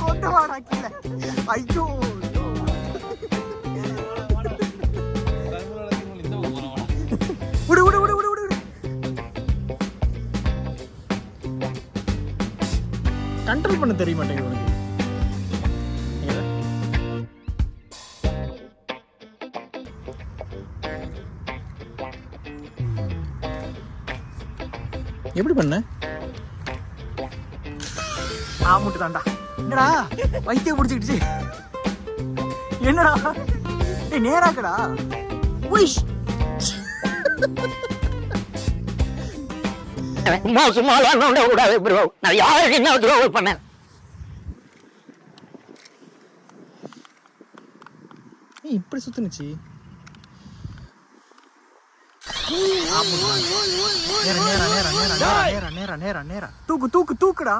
கொண்டு வாடா கீழே. ஐயோ விடு விடு விடு விடு விடு கண்ட்ரோல் பண்ண தெரிய மாட்டேங்குது உனக்கு எப்படி பண்ண? ஆமுட்டு தாண்டா என்னடா? வைத்தியம் பிடிச்சிக்கிடுச்சு என்னடா? ஏய் நேராக்கடா. உயிஷ். சும்மா சும்மாலாம் நோண்ட கூடாது ப்ரோ நான் யாருக்கு என்ன துரோகம் பண்ணேன்? இப்படி சுத்துனுச்சு. நேரா நேரா நேரா நேரா நேரா நேரா நேரா நேரா நேரா. தூக்கு தூக்கு தூக்குடா.